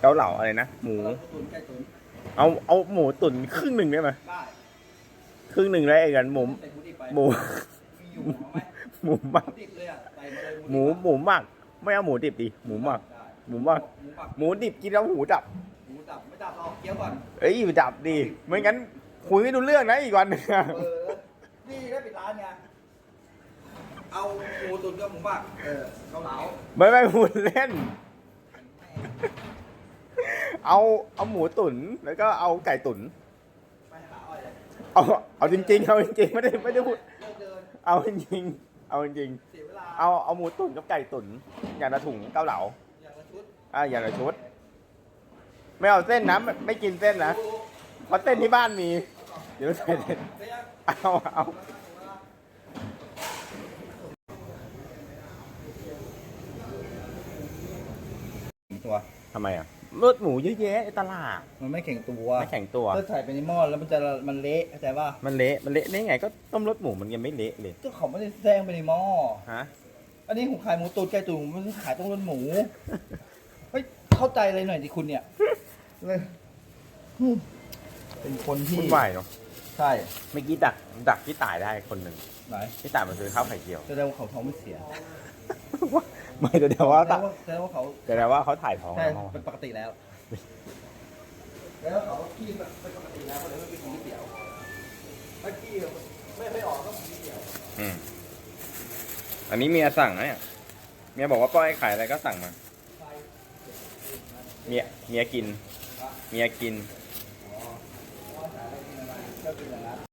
เกาเหลาอะไรนะหมู ตุ๋นไก่ตุ๋นเอาเอาหมูตุ๋นครึ่งหนึ่งได้ไหมได้ครึ่งหนึ่งได้กันหมูใส่หมูดิบไปหมู มีอยู่เอาไหมหมูหมักหมูดิบเลยอะใส่มาเลยหมูหมูหมักไม่เอาหมูดิบดิหมูหมัก ได้หมูหมัก หมูหมักหมูดิบกินแล้วหูดับ หมูดับไม่ดับเราเคี้ยวก่อนเอ้ยดับดิไม่งั้นคุยไม่รู้เรื่องนะอีกวันหนึงอะเออนี่ได้ปิดร้านไงเอาหมูตุ๋นกับหมูหมักเออเกาเหลาไม่ไม่พูดเล่น เอาเอาหมูตุ๋นแล้วก็เอาไก่ตุ๋นไปหาอ้อยเลยเอาเอาจริง ๆ เอาจริงๆไม่ได้ไม่ได้พูดเลิกเดินเอาจริงๆเอาจริงเสียเวลาๆเอาเอาหมูตุ๋นกับไก่ตุ๋นอย่างละถุงเกาเหลาอย่างละชุดอะอย่างละชุด ไม่เอาเส้นนะไม่ไม่กินเส้นนะเพราะเส้นที่บ้านมี เดี๋ยวใส่เส้นเสียเอาเอาตัวทำไมอะ รสหมูเยอะแยะในตลาดมันไม่แข็งตัวไม่แข็งตัวถ้าใส่ไปในหม้อแล้วมันจะมันเละเข้าใจป่ะมันเละมันเละได้ไงก็ต้มรสหมูมันยังไม่เละเลยก็เขาไม่ได้แซงไปในหม้อฮะอันนี้ผมขายหมูตุ๋นไก่ตุ๋นผมไม่ได้ขายต้มรสหมูเฮ้ยเข้าใจเลยหน่อยดิคุณเนี่ยเลยอืมเป็นคนที่วุ่นวายเนาะใช่เมื่อกี้ดักดักพี่ตายได้คนหนึ่งไหนพี่ตายมาซื้อข้าวไข่เจียวแสดงว่าเขาท้องไม่เสีย ไม่แต่เดี๋ยวว่าแสดงว่าแสดงว่าเขาแต่เดี๋ยวว่าเขาถ่ายท้องใช่แล้วเป็นปกติแล้ว แล้วเขาขี้แบบเป็นปกติแล้วก็เลยไม่ไปกินก๋วยเตี๋ยวถ้าขี้ไม่ไม่ออกก็กินก๋วยเตี๋ยวอืมอันนี้เมียสั่งนะเนี่ยเมียบอกว่าป้อยขายอะไรก็สั่งมา เมียเมียกิน เมียกิน